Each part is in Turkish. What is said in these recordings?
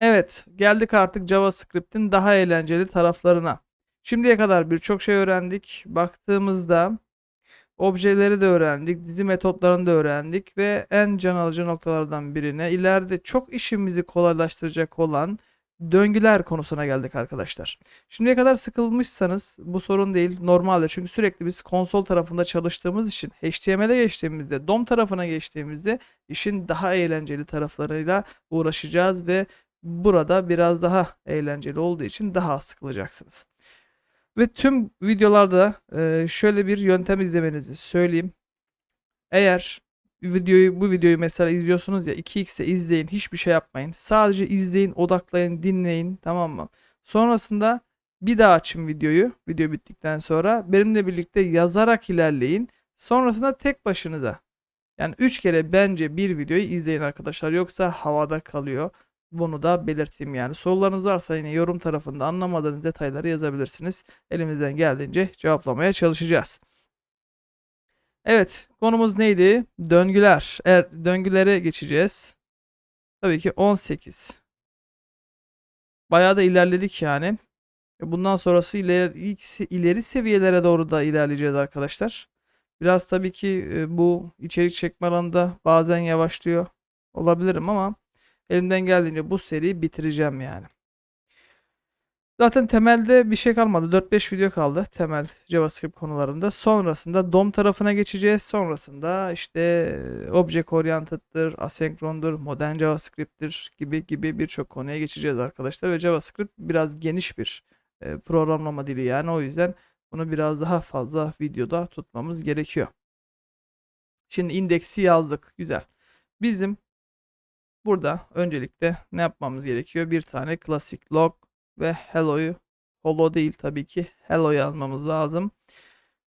Evet, geldik artık JavaScript'in daha eğlenceli taraflarına. Şimdiye kadar birçok şey öğrendik. Baktığımızda objeleri de öğrendik, dizi metotlarını da öğrendik ve en can alıcı noktalardan birine ileride çok işimizi kolaylaştıracak olan döngüler konusuna geldik arkadaşlar. Şimdiye kadar sıkılmışsanız bu sorun değil, normaldir. Çünkü sürekli biz konsol tarafında çalıştığımız için HTML'e geçtiğimizde, DOM tarafına geçtiğimizde işin daha eğlenceli taraflarıyla uğraşacağız ve burada biraz daha eğlenceli olduğu için daha az sıkılacaksınız. Ve tüm videolarda e, şöyle bir yöntem izlemenizi söyleyeyim. Eğer videoyu bu videoyu mesela izliyorsunuz ya 2x'e izleyin hiçbir şey yapmayın. Sadece izleyin, odaklayın, dinleyin tamam mı? Sonrasında bir daha açın videoyu. Video bittikten sonra benimle birlikte yazarak ilerleyin. Sonrasında tek başınıza yani 3 kere bence bir videoyu izleyin arkadaşlar. Yoksa havada kalıyor. Bunu da belirteyim yani. Sorularınız varsa yine yorum tarafında anlamadığınız detayları yazabilirsiniz. Elimizden geldiğince cevaplamaya çalışacağız. Evet, konumuz neydi? Döngüler. Eğer döngülere geçeceğiz. Tabii ki 18. Bayağı da ilerledik yani. E, Bundan sonrası ileri, ileri seviyelere doğru da ilerleyeceğiz arkadaşlar. Biraz tabii ki e, bu içerik çekme alanında bazen yavaşlıyor olabilirim ama elimden geldiğince bu seriyi bitireceğim yani. Zaten temelde bir şey kalmadı. 4-5 video kaldı temel JavaScript konularında. Sonrasında DOM tarafına geçeceğiz. Sonrasında işte Object Oriented'dır, asenkrondur, modern JavaScript'tir gibi gibi birçok konuya geçeceğiz arkadaşlar. Ve JavaScript biraz geniş bir e, programlama dili yani o yüzden bunu biraz daha fazla videoda tutmamız gerekiyor. Şimdi indeksi yazdık. Güzel. Bizim burada öncelikle ne yapmamız gerekiyor? Bir tane klasik log ve hello'yu hello değil tabii ki hello yazmamız lazım.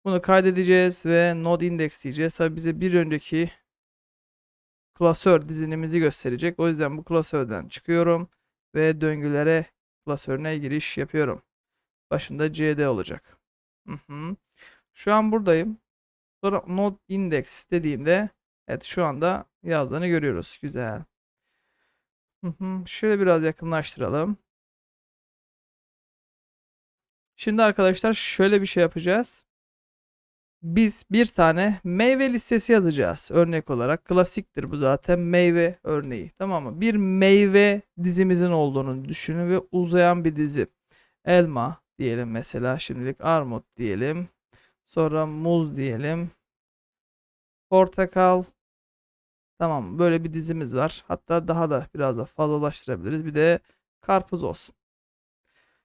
Bunu kaydedeceğiz ve node index diyeceğiz. Tabii bize bir önceki klasör dizinimizi gösterecek. O yüzden bu klasörden çıkıyorum ve döngülere klasörüne giriş yapıyorum. Başında cd olacak. Hı hı. Şu an buradayım. Sonra node index dediğimde evet şu anda yazdığını görüyoruz. Güzel. Şöyle biraz yakınlaştıralım. Şimdi arkadaşlar şöyle bir şey yapacağız. Biz bir tane meyve listesi yazacağız. Örnek olarak klasiktir bu zaten meyve örneği. Tamam mı? Bir meyve dizimizin olduğunu düşünün ve uzayan bir dizi. Elma diyelim mesela şimdilik armut diyelim. Sonra muz diyelim. Portakal. Tamam böyle bir dizimiz var. Hatta daha da biraz da fazlalaştırabiliriz. Bir de karpuz olsun.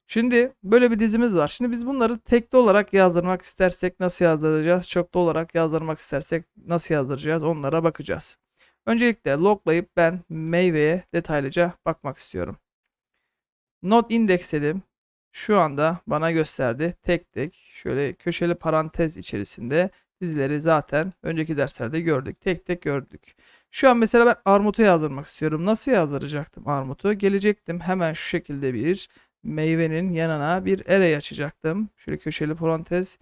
Şimdi böyle bir dizimiz var. Şimdi biz bunları tekli olarak yazdırmak istersek nasıl yazdıracağız? Çoklu olarak yazdırmak istersek nasıl yazdıracağız? Onlara bakacağız. Öncelikle loglayıp ben meyveye detaylıca bakmak istiyorum. Not index dedim. Şu anda bana gösterdi. Tek tek şöyle köşeli parantez içerisinde dizileri zaten önceki derslerde gördük. Tek tek gördük. Şu an mesela ben armutu yazdırmak istiyorum. Nasıl yazdıracaktım armutu? Gelecektim hemen şu şekilde bir meyvenin yanına bir array açacaktım. Şöyle köşeli parantez.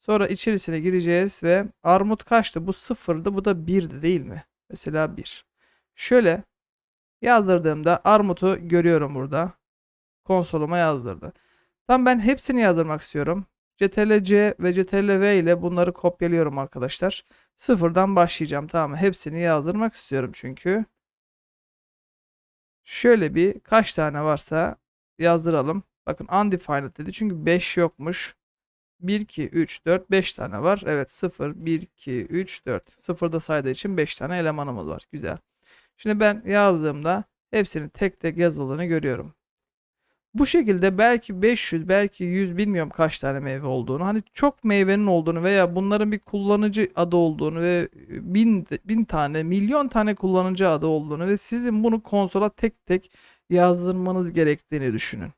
Sonra içerisine gireceğiz ve armut kaçtı? Bu sıfırdı. Bu da birdi değil mi? Mesela bir. Şöyle yazdırdığımda armutu görüyorum burada. Konsoluma yazdırdı. Tam ben hepsini yazdırmak istiyorum. Ctrl-C ve Ctrl-V ile bunları kopyalıyorum arkadaşlar. Sıfırdan başlayacağım. Tamam mı? Hepsini yazdırmak istiyorum çünkü. Şöyle bir kaç tane varsa yazdıralım. Bakın undefined dedi. Çünkü 5 yokmuş. 1, 2, 3, 4, 5 tane var. Evet 0, 1, 2, 3, 4. Sıfırda saydığı için 5 tane elemanımız var. Güzel. Şimdi ben yazdığımda hepsinin tek tek yazıldığını görüyorum. Bu şekilde belki 500 belki 100 bilmiyorum kaç tane meyve olduğunu hani çok meyvenin olduğunu veya bunların bir kullanıcı adı olduğunu ve bin, bin tane milyon tane kullanıcı adı olduğunu ve sizin bunu konsola tek tek yazdırmanız gerektiğini düşünün.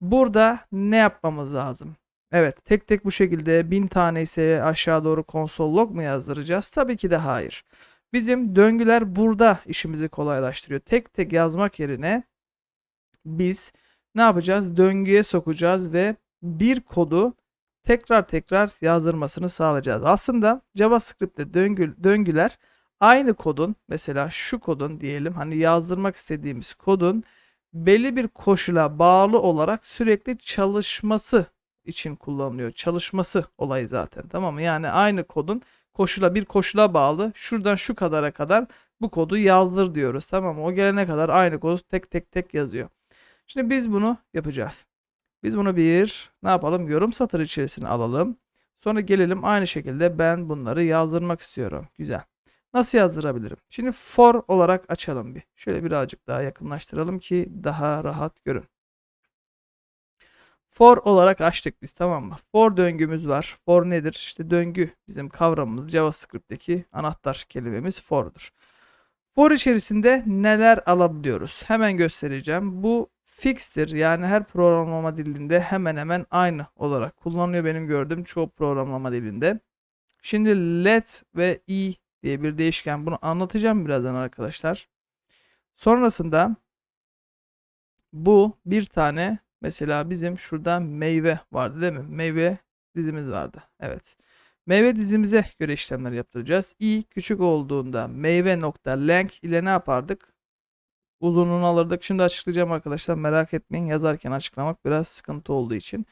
Burada ne yapmamız lazım? Evet tek tek bu şekilde bin tane ise aşağı doğru konsol log mu yazdıracağız? Tabii ki de hayır. Bizim döngüler burada işimizi kolaylaştırıyor. Tek tek yazmak yerine biz ne yapacağız? Döngüye sokacağız ve bir kodu tekrar tekrar yazdırmasını sağlayacağız. Aslında JavaScript'te döngü, döngüler aynı kodun mesela şu kodun diyelim hani yazdırmak istediğimiz kodun belli bir koşula bağlı olarak sürekli çalışması için kullanılıyor. Çalışması olayı zaten tamam mı? Yani aynı kodun koşula bir koşula bağlı şuradan şu kadara kadar bu kodu yazdır diyoruz tamam mı? O gelene kadar aynı kodu tek tek tek yazıyor. Şimdi biz bunu yapacağız. Biz bunu bir ne yapalım? Yorum satır içerisine alalım. Sonra gelelim aynı şekilde ben bunları yazdırmak istiyorum. Güzel. Nasıl yazdırabilirim? Şimdi for olarak açalım bir. Şöyle birazcık daha yakınlaştıralım ki daha rahat görün. For olarak açtık biz tamam mı? For döngümüz var. For nedir? İşte döngü bizim kavramımız JavaScript'teki anahtar kelimemiz for'dur. For içerisinde neler alabiliyoruz? Hemen göstereceğim. Bu fixtir. Yani her programlama dilinde hemen hemen aynı olarak kullanılıyor benim gördüğüm çoğu programlama dilinde. Şimdi let ve i diye bir değişken bunu anlatacağım birazdan arkadaşlar. Sonrasında bu bir tane mesela bizim şurada meyve vardı değil mi? Meyve dizimiz vardı. Evet. Meyve dizimize göre işlemler yaptıracağız. i küçük olduğunda meyve nokta length ile ne yapardık? Uzunluğunu alırdık. Şimdi açıklayacağım arkadaşlar. Merak etmeyin. Yazarken açıklamak biraz sıkıntı olduğu için.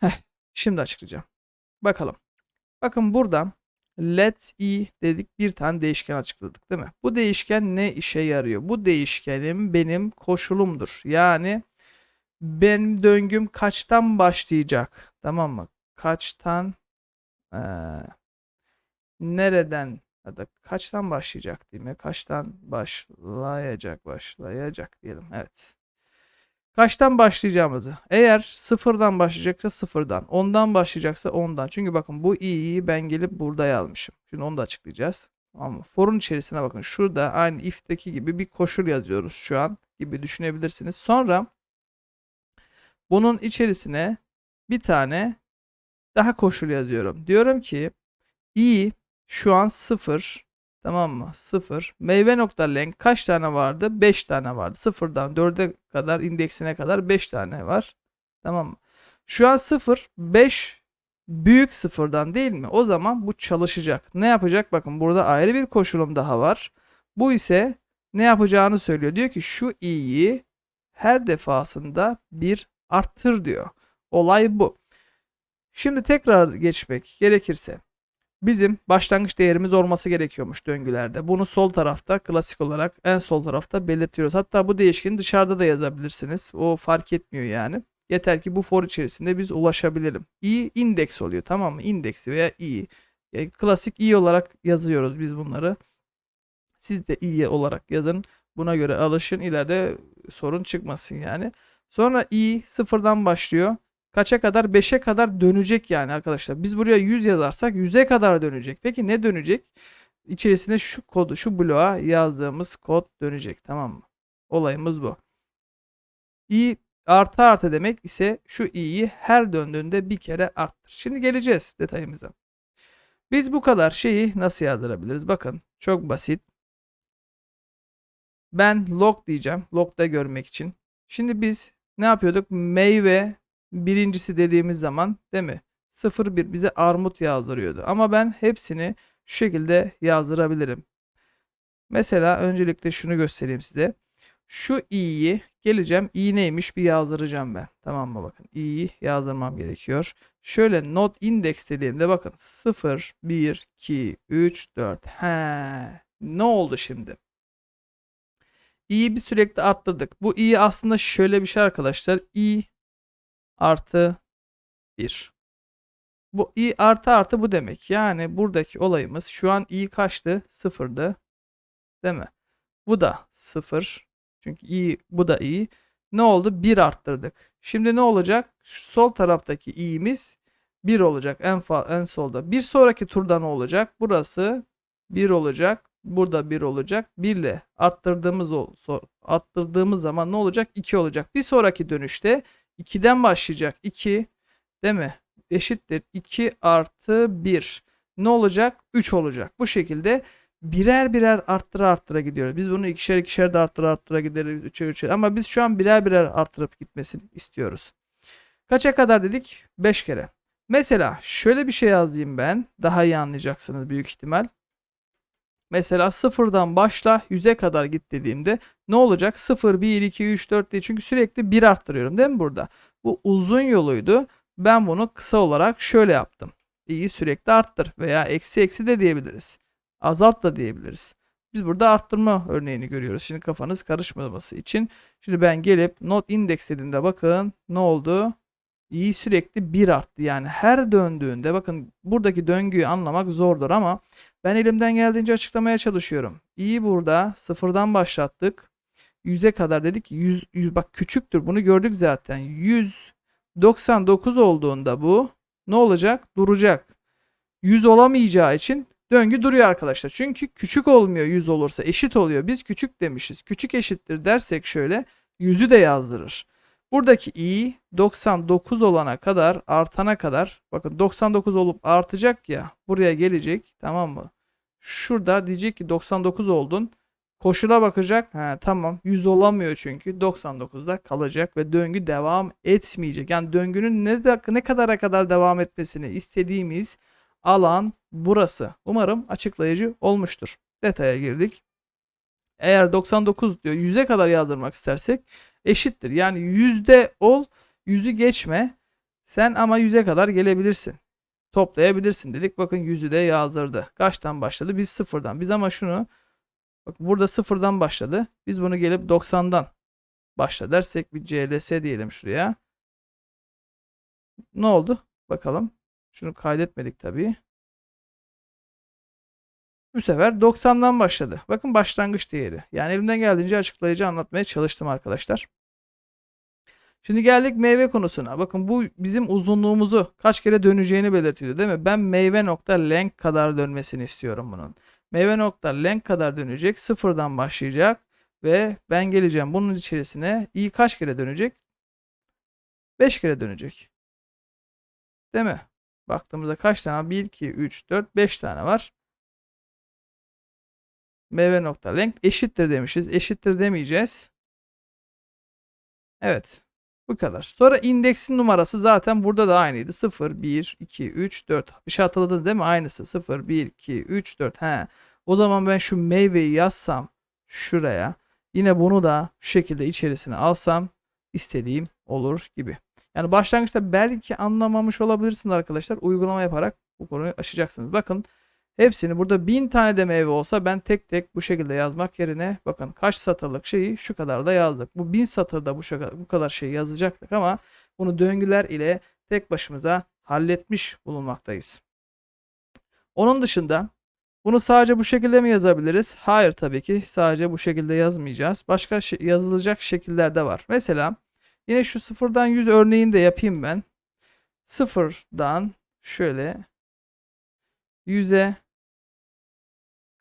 Heh, şimdi açıklayacağım. Bakalım. Bakın burada let i dedik bir tane değişken açıkladık değil mi? Bu değişken ne işe yarıyor? Bu değişkenim benim koşulumdur. Yani benim döngüm kaçtan başlayacak? Tamam mı? Kaçtan ee, nereden ya da kaçtan başlayacak diyeyim ya. Kaçtan başlayacak başlayacak diyelim. Evet. Kaçtan başlayacağımızı. Eğer sıfırdan başlayacaksa sıfırdan. Ondan başlayacaksa ondan. Çünkü bakın bu i'yi ben gelip burada yazmışım. Şimdi onu da açıklayacağız. Ama forun içerisine bakın. Şurada aynı if'teki gibi bir koşul yazıyoruz şu an gibi düşünebilirsiniz. Sonra bunun içerisine bir tane daha koşul yazıyorum. Diyorum ki i şu an 0 tamam mı? 0. Meyve nokta length kaç tane vardı? 5 tane vardı. 0'dan 4'e kadar indeksine kadar 5 tane var. Tamam mı? Şu an 0 5 büyük sıfırdan değil mi? O zaman bu çalışacak. Ne yapacak? Bakın burada ayrı bir koşulum daha var. Bu ise ne yapacağını söylüyor. Diyor ki şu i'yi her defasında bir arttır diyor. Olay bu. Şimdi tekrar geçmek gerekirse bizim başlangıç değerimiz olması gerekiyormuş döngülerde. Bunu sol tarafta klasik olarak en sol tarafta belirtiyoruz. Hatta bu değişkeni dışarıda da yazabilirsiniz. O fark etmiyor yani. Yeter ki bu for içerisinde biz ulaşabilelim. i indeks oluyor tamam mı? İndeksi veya i. Yani klasik i olarak yazıyoruz biz bunları. Siz de i olarak yazın. Buna göre alışın. İleride sorun çıkmasın yani. Sonra i sıfırdan başlıyor. Kaça kadar? 5'e kadar dönecek yani arkadaşlar. Biz buraya 100 yazarsak 100'e kadar dönecek. Peki ne dönecek? İçerisine şu kodu, şu bloğa yazdığımız kod dönecek. Tamam mı? Olayımız bu. i artı artı demek ise şu i'yi her döndüğünde bir kere arttır. Şimdi geleceğiz detayımıza. Biz bu kadar şeyi nasıl yazdırabiliriz? Bakın çok basit. Ben log diyeceğim. Log'da görmek için. Şimdi biz ne yapıyorduk? Meyve birincisi dediğimiz zaman değil mi? 01 bize armut yazdırıyordu. Ama ben hepsini şu şekilde yazdırabilirim. Mesela öncelikle şunu göstereyim size. Şu i'yi geleceğim. i neymiş bir yazdıracağım ben. Tamam mı bakın. i'yi yazdırmam gerekiyor. Şöyle not index dediğimde bakın 0, 1, 2, 3, 4. He. Ne oldu şimdi? i'yi bir sürekli arttırdık. Bu i aslında şöyle bir şey arkadaşlar. i artı 1. Bu i artı artı bu demek. Yani buradaki olayımız şu an i kaçtı? Sıfırdı. Değil mi? Bu da sıfır. Çünkü i bu da i. Ne oldu? 1 arttırdık. Şimdi ne olacak? Şu sol taraftaki i'miz 1 olacak en en solda. Bir sonraki turda ne olacak? Burası 1 olacak. Burada 1 olacak. 1 ile arttırdığımız arttırdığımız zaman ne olacak? 2 olacak. Bir sonraki dönüşte 2'den başlayacak. 2 değil mi? Eşittir 2 artı 1. Ne olacak? 3 olacak. Bu şekilde birer birer arttıra arttıra gidiyoruz. Biz bunu ikişer ikişer de arttıra arttıra gideriz. Üçer üçer. Ama biz şu an birer birer arttırıp gitmesini istiyoruz. Kaça kadar dedik? 5 kere. Mesela şöyle bir şey yazayım ben. Daha iyi anlayacaksınız büyük ihtimal. Mesela sıfırdan başla 100'e kadar git dediğimde ne olacak? 0, 1, 2, 3, 4 diye çünkü sürekli 1 arttırıyorum değil mi burada? Bu uzun yoluydu. Ben bunu kısa olarak şöyle yaptım. İyi sürekli arttır veya eksi eksi de diyebiliriz. Azalt da diyebiliriz. Biz burada arttırma örneğini görüyoruz. Şimdi kafanız karışmaması için. Şimdi ben gelip not index dediğimde bakın ne oldu? İyi sürekli 1 arttı. Yani her döndüğünde bakın buradaki döngüyü anlamak zordur ama ben elimden geldiğince açıklamaya çalışıyorum. İyi burada sıfırdan başlattık. 100'e kadar dedik. 100, 100 bak küçüktür. Bunu gördük zaten. 199 olduğunda bu ne olacak? Duracak. 100 olamayacağı için döngü duruyor arkadaşlar. Çünkü küçük olmuyor 100 olursa eşit oluyor. Biz küçük demişiz. Küçük eşittir dersek şöyle 100'ü de yazdırır. Buradaki i 99 olana kadar artana kadar bakın 99 olup artacak ya buraya gelecek tamam mı? Şurada diyecek ki 99 oldun. Koşula bakacak. Ha, tamam 100 olamıyor çünkü 99'da kalacak ve döngü devam etmeyecek. Yani döngünün ne, ne kadara kadar devam etmesini istediğimiz alan burası. Umarım açıklayıcı olmuştur. Detaya girdik. Eğer 99 diyor 100'e kadar yazdırmak istersek eşittir. Yani yüzde ol, yüzü geçme. Sen ama yüze kadar gelebilirsin. Toplayabilirsin dedik. Bakın yüzü de yazdırdı. Kaçtan başladı? Biz sıfırdan. Biz ama şunu bak burada sıfırdan başladı. Biz bunu gelip 90'dan başla dersek bir CLS diyelim şuraya. Ne oldu? Bakalım. Şunu kaydetmedik tabii. Bu sefer 90'dan başladı. Bakın başlangıç değeri. Yani elimden geldiğince açıklayıcı anlatmaya çalıştım arkadaşlar. Şimdi geldik meyve konusuna. Bakın bu bizim uzunluğumuzu kaç kere döneceğini belirtiyor değil mi? Ben meyve nokta length kadar dönmesini istiyorum bunun. Meyve nokta length kadar dönecek. Sıfırdan başlayacak. Ve ben geleceğim bunun içerisine i kaç kere dönecek? 5 kere dönecek. Değil mi? Baktığımızda kaç tane? 1, 2, 3, 4, 5 tane var. Meyve nokta length eşittir demişiz. Eşittir demeyeceğiz. Evet. Bu kadar. Sonra indeksin numarası zaten burada da aynıydı. 0, 1, 2, 3, 4. Bir şey hatırladın değil mi? Aynısı. 0, 1, 2, 3, 4. He. O zaman ben şu meyveyi yazsam şuraya. Yine bunu da şu şekilde içerisine alsam istediğim olur gibi. Yani başlangıçta belki anlamamış olabilirsiniz arkadaşlar. Uygulama yaparak bu konuyu aşacaksınız. Bakın hepsini burada bin tane de meyve olsa ben tek tek bu şekilde yazmak yerine bakın kaç satırlık şeyi şu kadar da yazdık. Bu bin satırda bu, şaka, bu kadar şey yazacaktık ama bunu döngüler ile tek başımıza halletmiş bulunmaktayız. Onun dışında bunu sadece bu şekilde mi yazabiliriz? Hayır tabii ki sadece bu şekilde yazmayacağız. Başka yazılacak şekiller de var. Mesela yine şu sıfırdan 100 örneğini de yapayım ben. Sıfırdan şöyle 100'e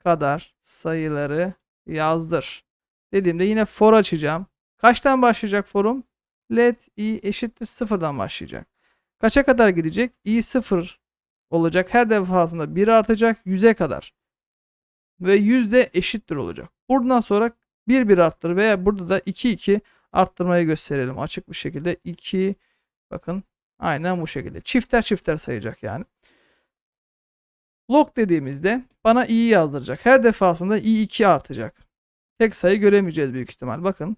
kadar sayıları yazdır. Dediğimde yine for açacağım. Kaçtan başlayacak forum? Let i eşittir sıfırdan başlayacak. Kaça kadar gidecek? i sıfır olacak. Her defasında 1 artacak 100'e kadar. Ve 100 de eşittir olacak. Buradan sonra 1 1 arttır veya burada da 2 2 arttırmayı gösterelim. Açık bir şekilde 2 bakın aynen bu şekilde. Çifter çifter sayacak yani. Log dediğimizde bana i yazdıracak. Her defasında i 2 artacak. Tek sayı göremeyeceğiz büyük ihtimal. Bakın.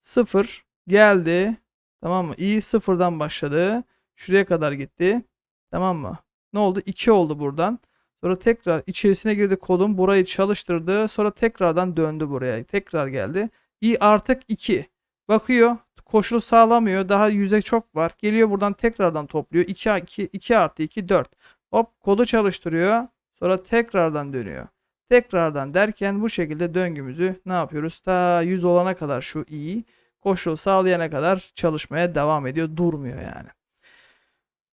0 geldi. Tamam mı? i sıfırdan başladı. Şuraya kadar gitti. Tamam mı? Ne oldu? 2 oldu buradan. Sonra tekrar içerisine girdi kodum. Burayı çalıştırdı. Sonra tekrardan döndü buraya. Tekrar geldi. i artık 2. Bakıyor. Koşulu sağlamıyor. Daha yüze çok var. Geliyor buradan tekrardan topluyor. 2, 2, 2 artı 2 4. Hop kodu çalıştırıyor. Sonra tekrardan dönüyor. Tekrardan derken bu şekilde döngümüzü ne yapıyoruz? Ta 100 olana kadar şu i koşul sağlayana kadar çalışmaya devam ediyor. Durmuyor yani.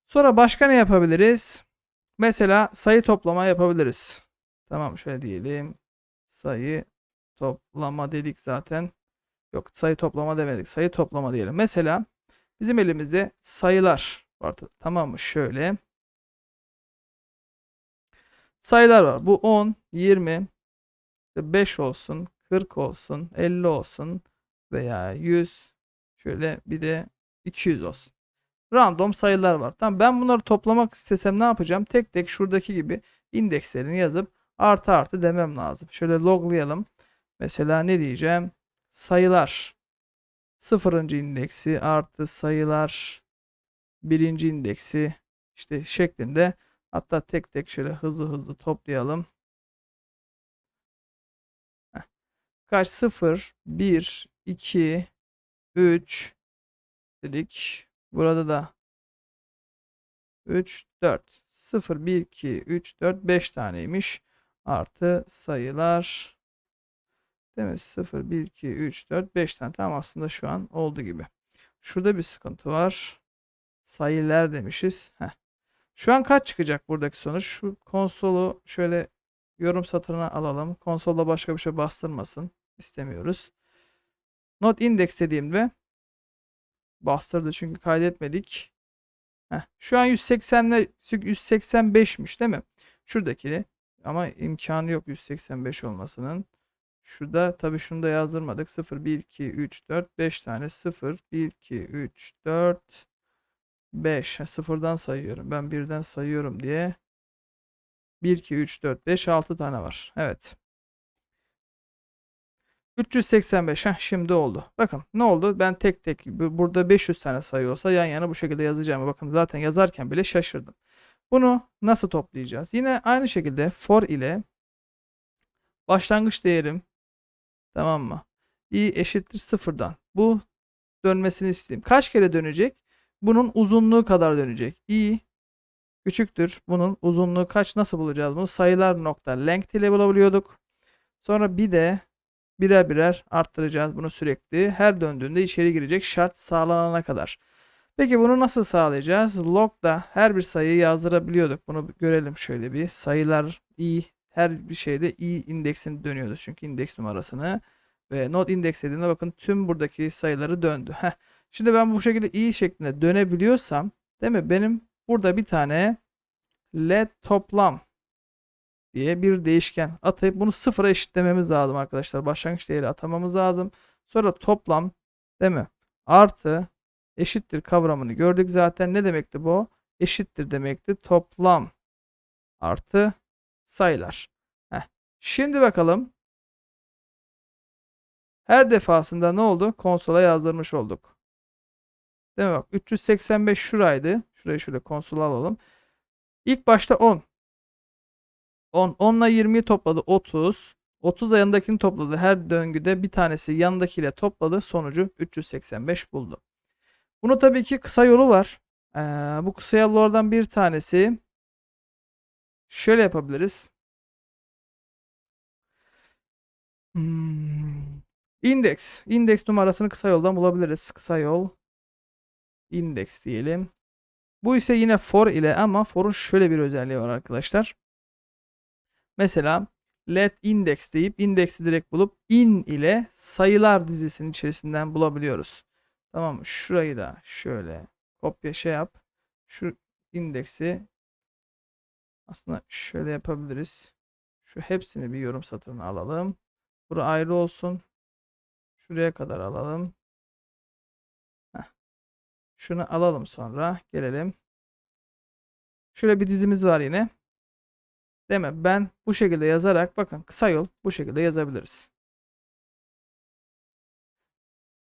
Sonra başka ne yapabiliriz? Mesela sayı toplama yapabiliriz. Tamam şöyle diyelim. Sayı toplama dedik zaten. Yok sayı toplama demedik. Sayı toplama diyelim. Mesela bizim elimizde sayılar vardı. Tamam mı? Şöyle. Sayılar var. Bu 10, 20, 5 olsun, 40 olsun, 50 olsun veya 100. Şöyle bir de 200 olsun. Random sayılar var. Tamam ben bunları toplamak istesem ne yapacağım? Tek tek şuradaki gibi indekslerini yazıp artı artı demem lazım. Şöyle loglayalım. Mesela ne diyeceğim? Sayılar. Sıfırıncı indeksi artı sayılar birinci indeksi işte şeklinde hatta tek tek şöyle hızlı hızlı toplayalım. Kaç? 0, 1, 2, 3 dedik. Burada da 3, 4. 0, 1, 2, 3, 4, 5 taneymiş. Artı sayılar. Değil mi? 0, 1, 2, 3, 4, 5 tane. Tamam aslında şu an oldu gibi. Şurada bir sıkıntı var. Sayılar demişiz. Heh. Şu an kaç çıkacak buradaki sonuç? Şu konsolu şöyle yorum satırına alalım. Konsolda başka bir şey bastırmasın. İstemiyoruz. Not index dediğimde bastırdı çünkü kaydetmedik. Heh, şu an 180 185'miş değil mi? Şuradaki ama imkanı yok 185 olmasının. Şurada tabii şunu da yazdırmadık. 0 1 2 3 4 5 tane 0 1 2 3 4 5 sıfırdan sayıyorum. Ben birden sayıyorum diye 1 2 3 4 5 6 tane var. Evet. 385 heh, şimdi oldu. Bakın ne oldu? Ben tek tek bu- burada 500 tane sayı olsa yan yana bu şekilde yazacağım. Bakın zaten yazarken bile şaşırdım. Bunu nasıl toplayacağız? Yine aynı şekilde for ile başlangıç değerim tamam mı? i eşittir sıfırdan. Bu dönmesini isteyeyim. Kaç kere dönecek? Bunun uzunluğu kadar dönecek. i küçüktür. Bunun uzunluğu kaç? Nasıl bulacağız bunu? Sayılar nokta length ile bulabiliyorduk. Sonra bir de birer birer arttıracağız bunu sürekli. Her döndüğünde içeri girecek şart sağlanana kadar. Peki bunu nasıl sağlayacağız? Log'da her bir sayıyı yazdırabiliyorduk. Bunu görelim şöyle bir. Sayılar i her bir şeyde i indeksini dönüyordu. Çünkü indeks numarasını ve not index dediğinde bakın tüm buradaki sayıları döndü. Heh. Şimdi ben bu şekilde i şeklinde dönebiliyorsam değil mi? Benim burada bir tane let toplam diye bir değişken atayıp bunu sıfıra eşitlememiz lazım arkadaşlar. Başlangıç değeri atamamız lazım. Sonra toplam değil mi? Artı eşittir kavramını gördük zaten. Ne demekti bu? Eşittir demekti. Toplam artı sayılar. Heh. Şimdi bakalım. Her defasında ne oldu? Konsola yazdırmış olduk. Değil mi bak 385 şuraydı. Şurayı şöyle konsola alalım. İlk başta 10. 10. 10 ile 20'yi topladı 30. 30 yanındakini topladı. Her döngüde bir tanesi yanındakiyle topladı. Sonucu 385 buldu. Bunu tabii ki kısa yolu var. Ee, bu kısa yollardan bir tanesi şöyle yapabiliriz. Hmm. Index. Index numarasını kısa yoldan bulabiliriz. Kısa yol. Index diyelim. Bu ise yine for ile ama for'un şöyle bir özelliği var arkadaşlar. Mesela let index deyip index'i direkt bulup in ile sayılar dizisinin içerisinden bulabiliyoruz. Tamam mı? Şurayı da şöyle kopya şey yap. Şu indeksi aslında şöyle yapabiliriz. Şu hepsini bir yorum satırına alalım. Bura ayrı olsun. Şuraya kadar alalım. Şunu alalım sonra. Gelelim. Şöyle bir dizimiz var yine. Değil mi? Ben bu şekilde yazarak bakın kısa yol bu şekilde yazabiliriz.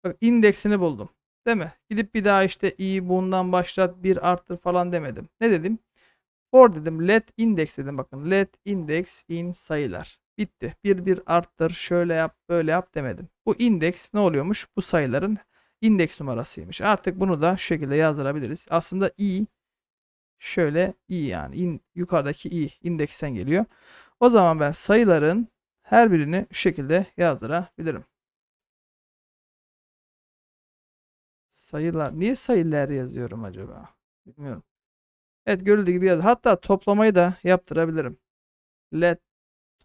Bak indeksini buldum. Değil mi? Gidip bir daha işte i bundan başlat bir arttır falan demedim. Ne dedim? For dedim let index dedim bakın. Let index in sayılar. Bitti. Bir bir arttır şöyle yap böyle yap demedim. Bu indeks ne oluyormuş? Bu sayıların indeks numarasıymış. Artık bunu da şu şekilde yazdırabiliriz. Aslında i şöyle i yani in, yukarıdaki i indeksten geliyor. O zaman ben sayıların her birini şu şekilde yazdırabilirim. Sayılar. Niye sayılar yazıyorum acaba? Bilmiyorum. Evet görüldüğü gibi yazdı. Hatta toplamayı da yaptırabilirim. Let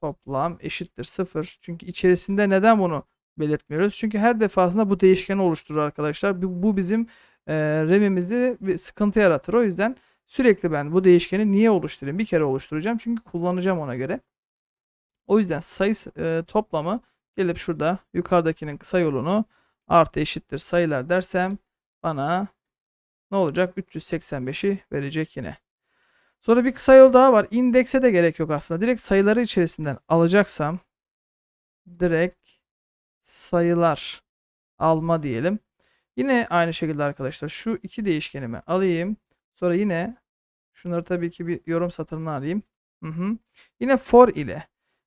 toplam eşittir 0. Çünkü içerisinde neden bunu belirtmiyoruz? Çünkü her defasında bu değişkeni oluşturur arkadaşlar. Bu, bizim e, RAM'imizi bir sıkıntı yaratır. O yüzden sürekli ben bu değişkeni niye oluşturayım? Bir kere oluşturacağım. Çünkü kullanacağım ona göre. O yüzden sayı e, toplamı gelip şurada yukarıdakinin kısa yolunu artı eşittir sayılar dersem bana ne olacak? 385'i verecek yine. Sonra bir kısa yol daha var. İndekse de gerek yok aslında. Direkt sayıları içerisinden alacaksam direkt sayılar alma diyelim. Yine aynı şekilde arkadaşlar şu iki değişkenimi alayım. Sonra yine şunları tabii ki bir yorum satırına alayım. Hı hı. Yine for ile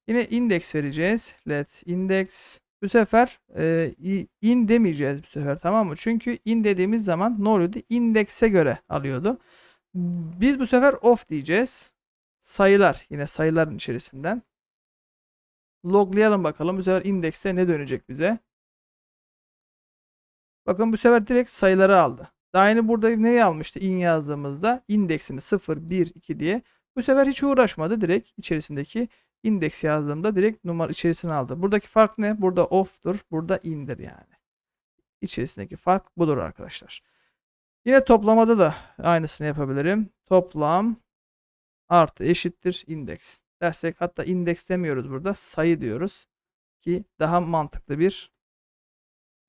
yine index vereceğiz. Let index bu sefer e, in demeyeceğiz bu sefer tamam mı? Çünkü in dediğimiz zaman ne oluyordu? Indekse göre alıyordu. Biz bu sefer off diyeceğiz. Sayılar yine sayıların içerisinden. Loglayalım bakalım. Bu sefer indekse ne dönecek bize? Bakın bu sefer direkt sayıları aldı. Daha yeni burada neyi almıştı in yazdığımızda? indeksini 0, 1, 2 diye. Bu sefer hiç uğraşmadı. Direkt içerisindeki indeks yazdığımda direkt numara içerisine aldı. Buradaki fark ne? Burada off'tur. Burada in'dir yani. İçerisindeki fark budur arkadaşlar. Yine toplamada da aynısını yapabilirim. Toplam artı eşittir indeks dersek hatta indeks demiyoruz burada sayı diyoruz ki daha mantıklı bir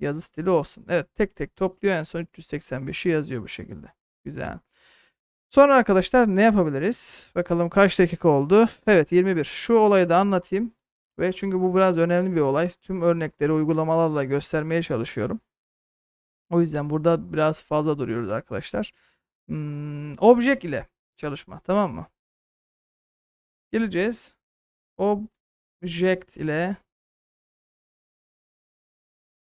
yazı stili olsun. Evet tek tek topluyor en son 385'i yazıyor bu şekilde. Güzel. Sonra arkadaşlar ne yapabiliriz? Bakalım kaç dakika oldu? Evet 21. Şu olayı da anlatayım. Ve çünkü bu biraz önemli bir olay. Tüm örnekleri uygulamalarla göstermeye çalışıyorum. O yüzden burada biraz fazla duruyoruz arkadaşlar. Hmm, object ile çalışma tamam mı? Geleceğiz. Object ile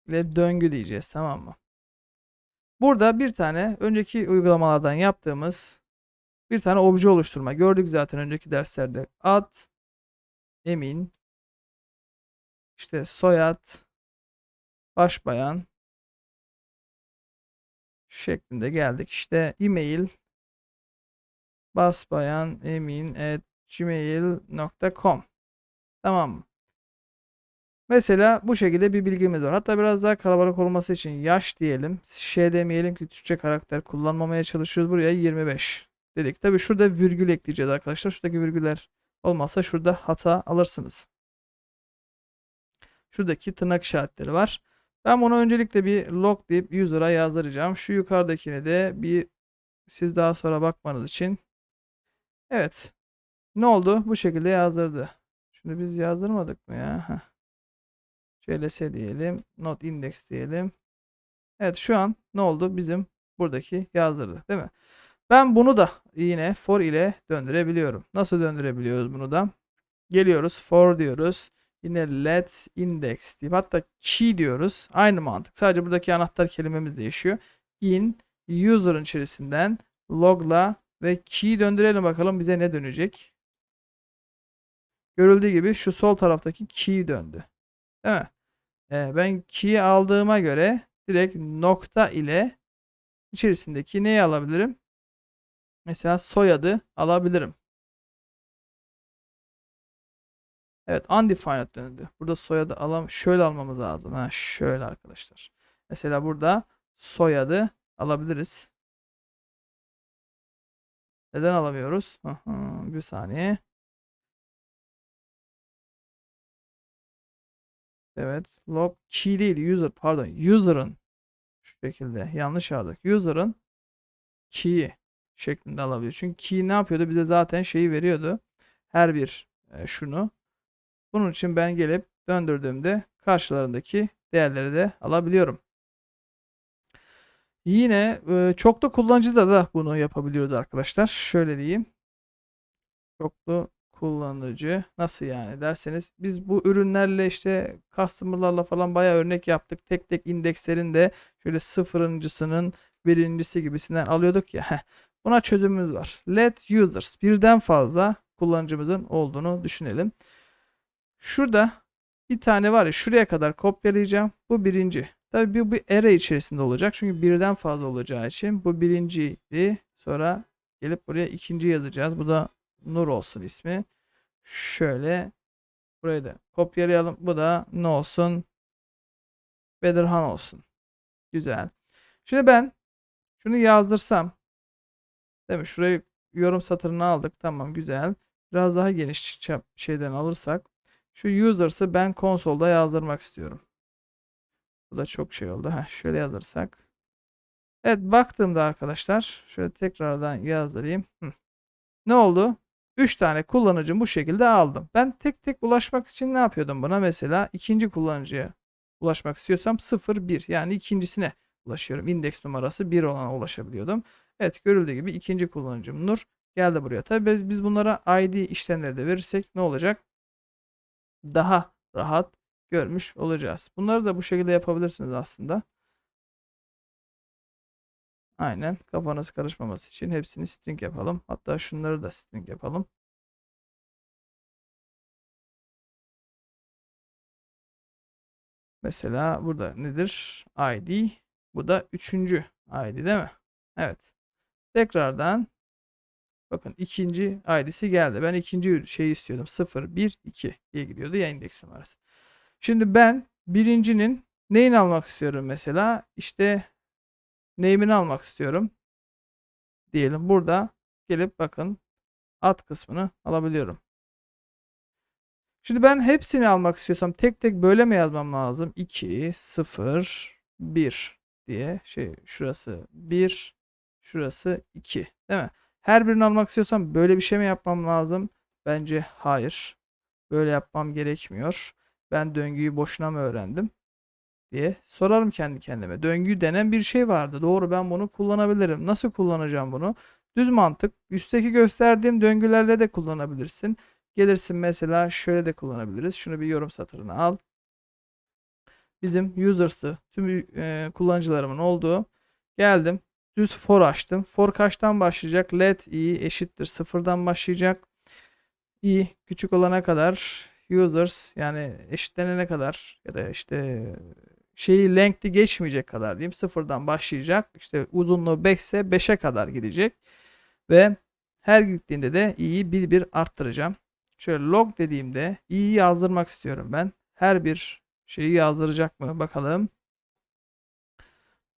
ile döngü diyeceğiz tamam mı? Burada bir tane önceki uygulamalardan yaptığımız bir tane obje oluşturma. Gördük zaten önceki derslerde. Ad, Emin, işte soyad, başbayan şeklinde geldik. İşte e-mail basbayan emin at gmail.com Tamam? Mesela bu şekilde bir bilgimiz var. Hatta biraz daha kalabalık olması için yaş diyelim. Şey demeyelim ki Türkçe karakter kullanmamaya çalışıyoruz. Buraya 25 dedik. Tabi şurada virgül ekleyeceğiz arkadaşlar. Şuradaki virgüller olmazsa şurada hata alırsınız. Şuradaki tırnak işaretleri var. Ben bunu öncelikle bir log deyip user'a yazdıracağım. Şu yukarıdakini de bir siz daha sonra bakmanız için. Evet. Ne oldu? Bu şekilde yazdırdı. Şimdi biz yazdırmadık mı ya? Heh. Diyelim. Not index diyelim. Evet şu an ne oldu? Bizim buradaki yazdırdı değil mi? Ben bunu da yine for ile döndürebiliyorum. Nasıl döndürebiliyoruz bunu da? Geliyoruz for diyoruz. Yine let index deyip hatta key diyoruz. Aynı mantık. Sadece buradaki anahtar kelimemiz değişiyor. In user'ın içerisinden logla ve key döndürelim bakalım bize ne dönecek. Görüldüğü gibi şu sol taraftaki key döndü. Değil mi? Ee, ben key'i aldığıma göre direkt nokta ile içerisindeki neyi alabilirim? Mesela soyadı alabilirim. Evet undefined döndü. Burada soyadı alam şöyle almamız lazım. Ha, şöyle arkadaşlar. Mesela burada soyadı alabiliriz. Neden alamıyoruz? Bir saniye. Evet. Log key değil user pardon. User'ın şu şekilde yanlış aldık. User'ın key'i şeklinde alabilir. Çünkü key ne yapıyordu? Bize zaten şeyi veriyordu. Her bir e, şunu. Bunun için ben gelip döndürdüğümde karşılarındaki değerleri de alabiliyorum. Yine e, çoklu kullanıcıda da bunu yapabiliyoruz arkadaşlar. Şöyle diyeyim. Çoklu kullanıcı nasıl yani derseniz biz bu ürünlerle işte customer'larla falan bayağı örnek yaptık. Tek tek indekslerin de şöyle sıfırıncısının birincisi gibisinden alıyorduk ya. Buna çözümümüz var. Let users birden fazla kullanıcımızın olduğunu düşünelim. Şurada bir tane var ya şuraya kadar kopyalayacağım. Bu birinci. Tabii bu bir array içerisinde olacak. Çünkü birden fazla olacağı için bu birinciydi. Sonra gelip buraya ikinci yazacağız. Bu da Nur olsun ismi. Şöyle burayı da kopyalayalım. Bu da ne olsun? Bedirhan olsun. Güzel. Şimdi ben şunu yazdırsam değil mi? Şurayı yorum satırını aldık. Tamam güzel. Biraz daha geniş şeyden alırsak şu users'ı ben konsolda yazdırmak istiyorum. Bu da çok şey oldu. Heh, şöyle yazırsak. Evet baktığımda arkadaşlar şöyle tekrardan yazdırayım. Hı. ne oldu? 3 tane kullanıcı bu şekilde aldım. Ben tek tek ulaşmak için ne yapıyordum buna? Mesela ikinci kullanıcıya ulaşmak istiyorsam 0 1 yani ikincisine ulaşıyorum. İndeks numarası 1 olana ulaşabiliyordum. Evet görüldüğü gibi ikinci kullanıcım Nur geldi buraya. Tabii biz bunlara ID işlemleri de verirsek ne olacak? Daha rahat görmüş olacağız. Bunları da bu şekilde yapabilirsiniz aslında. Aynen kafanız karışmaması için hepsini string yapalım. Hatta şunları da string yapalım. Mesela burada nedir? ID. Bu da üçüncü ID değil mi? Evet. Tekrardan bakın ikinci ID'si geldi. Ben ikinci şeyi istiyordum. 0, 1, 2 diye gidiyordu ya indeks numarası. Şimdi ben birincinin neyini almak istiyorum mesela? İşte name'ini almak istiyorum. Diyelim burada gelip bakın ad kısmını alabiliyorum. Şimdi ben hepsini almak istiyorsam tek tek böyle mi yazmam lazım? 2, 0, 1 diye şey şurası 1, şurası 2 değil mi? Her birini almak istiyorsam böyle bir şey mi yapmam lazım? Bence hayır. Böyle yapmam gerekmiyor. Ben döngüyü boşuna mı öğrendim? Diye sorarım kendi kendime. Döngü denen bir şey vardı. Doğru ben bunu kullanabilirim. Nasıl kullanacağım bunu? Düz mantık. Üstteki gösterdiğim döngülerle de kullanabilirsin. Gelirsin mesela şöyle de kullanabiliriz. Şunu bir yorum satırına al. Bizim users'ı tüm e, kullanıcılarımın olduğu geldim. Düz for açtım. For kaçtan başlayacak? Let i eşittir sıfırdan başlayacak. i küçük olana kadar users yani eşitlenene kadar ya da işte şeyi length'i geçmeyecek kadar diyeyim. Sıfırdan başlayacak. İşte uzunluğu 5 ise 5'e kadar gidecek. Ve her gittiğinde de i'yi bir bir arttıracağım. Şöyle log dediğimde i'yi yazdırmak istiyorum ben. Her bir şeyi yazdıracak mı bakalım.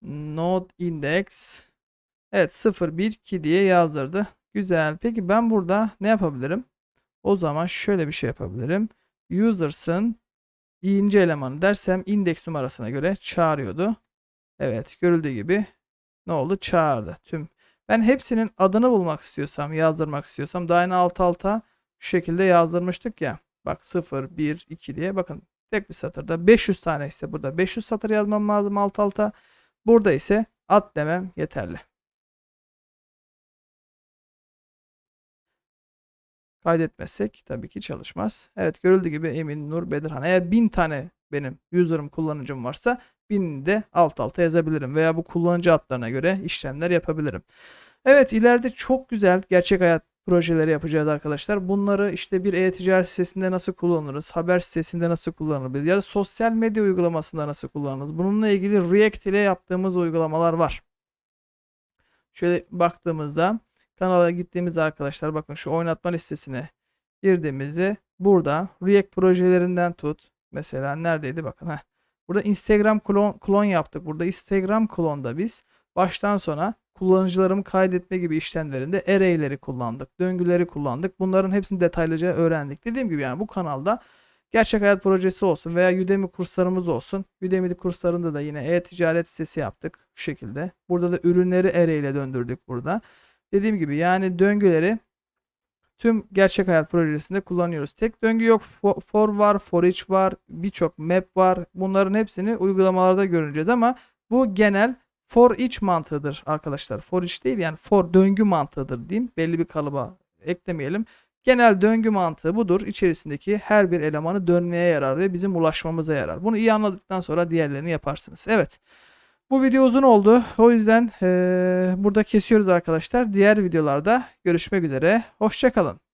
Node index Evet 0 1 2 diye yazdırdı. Güzel. Peki ben burada ne yapabilirim? O zaman şöyle bir şey yapabilirim. Users'ın i'inci elemanı dersem indeks numarasına göre çağırıyordu. Evet görüldüğü gibi ne oldu? Çağırdı. Tüm ben hepsinin adını bulmak istiyorsam, yazdırmak istiyorsam daha yine alt alta şu şekilde yazdırmıştık ya. Bak 0, 1, 2 diye bakın tek bir satırda 500 tane ise burada 500 satır yazmam lazım alt alta. Burada ise at demem yeterli. Kaydetmezsek tabii ki çalışmaz. Evet görüldüğü gibi Emin, Nur, Bedirhan. Eğer 1000 tane benim user'ım kullanıcım varsa 1000'ini de alt alta yazabilirim. Veya bu kullanıcı adlarına göre işlemler yapabilirim. Evet ileride çok güzel gerçek hayat projeleri yapacağız arkadaşlar. Bunları işte bir e-ticaret sitesinde nasıl kullanırız, haber sitesinde nasıl kullanırız ya da sosyal medya uygulamasında nasıl kullanırız. Bununla ilgili React ile yaptığımız uygulamalar var. Şöyle baktığımızda kanala gittiğimiz arkadaşlar bakın şu oynatma listesine girdiğimizde burada React projelerinden tut. Mesela neredeydi bakın. Heh. Burada Instagram klon, klon yaptık. Burada Instagram klonda biz baştan sona kullanıcılarımı kaydetme gibi işlemlerinde array'leri kullandık. Döngüleri kullandık. Bunların hepsini detaylıca öğrendik. Dediğim gibi yani bu kanalda gerçek hayat projesi olsun veya Udemy kurslarımız olsun. Udemy kurslarında da yine e-ticaret sitesi yaptık şu şekilde. Burada da ürünleri array ile döndürdük burada. Dediğim gibi yani döngüleri tüm gerçek hayat projesinde kullanıyoruz. Tek döngü yok. For var, for each var, birçok map var. Bunların hepsini uygulamalarda göreceğiz ama bu genel for each mantığıdır arkadaşlar. For each değil yani for döngü mantığıdır diyeyim. Belli bir kalıba eklemeyelim. Genel döngü mantığı budur. İçerisindeki her bir elemanı dönmeye yarar ve bizim ulaşmamıza yarar. Bunu iyi anladıktan sonra diğerlerini yaparsınız. Evet. Bu video uzun oldu. O yüzden e, burada kesiyoruz arkadaşlar. Diğer videolarda görüşmek üzere. Hoşçakalın.